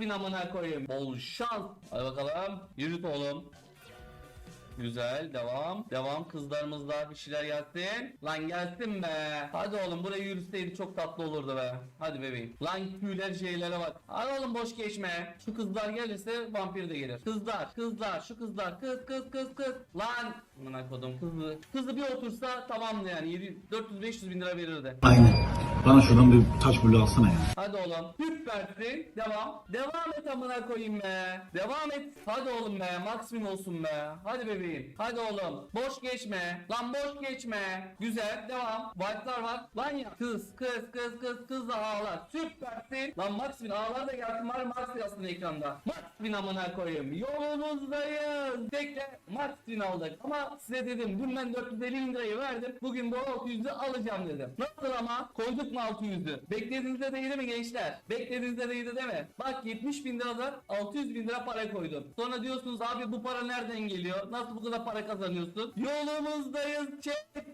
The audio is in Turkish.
bin amına koyayım. Bol şans. Hadi bakalım. Yürüt oğlum. Güzel devam. Devam kızlarımız daha bir şeyler gelsin. Lan gelsin be. Hadi oğlum buraya yürüseydi çok tatlı olurdu be. Hadi bebeğim. Lan tüyler şeylere bak. Hadi oğlum boş geçme. Şu kızlar gelirse vampir de gelir. Kızlar kızlar şu kızlar kız kız kız kız. Lan. Amına kodum kızı. Kızı bir otursa tamamdı yani. 400-500 bin lira verirdi. Aynen. Bana şuradan bir taş bulu alsana ya. Hadi oğlum. Süpersin. Devam. Devam et amına koyayım be. Devam et. Hadi oğlum be. Maksimum olsun be. Hadi bebeğim. Hadi oğlum. Boş geçme. Lan boş geçme. Güzel. Devam. White'lar var. Lan ya. Kız kız kız kız kız da ağlar. Süpersin. Lan Maxwin ağlar da gelsin. Var Maxwin aslında ekranda. Maxwin amına koyayım. Yolumuzdayız. Tekle Maxwin aldık. Ama size dedim. Dün ben 450 bin lirayı verdim. Bugün bu 600'ü alacağım dedim. Nasıl ama? Koyduk mu 600'ü? Beklediğinizde değdi mi gençler? Beklediğinizde değdi değil mi? Bak 70 bin liradan 600 bin lira para koydum. Sonra diyorsunuz abi bu para nereden geliyor? Nasıl bu kadar para kazanıyorsun? Yolumuzdayız. Çek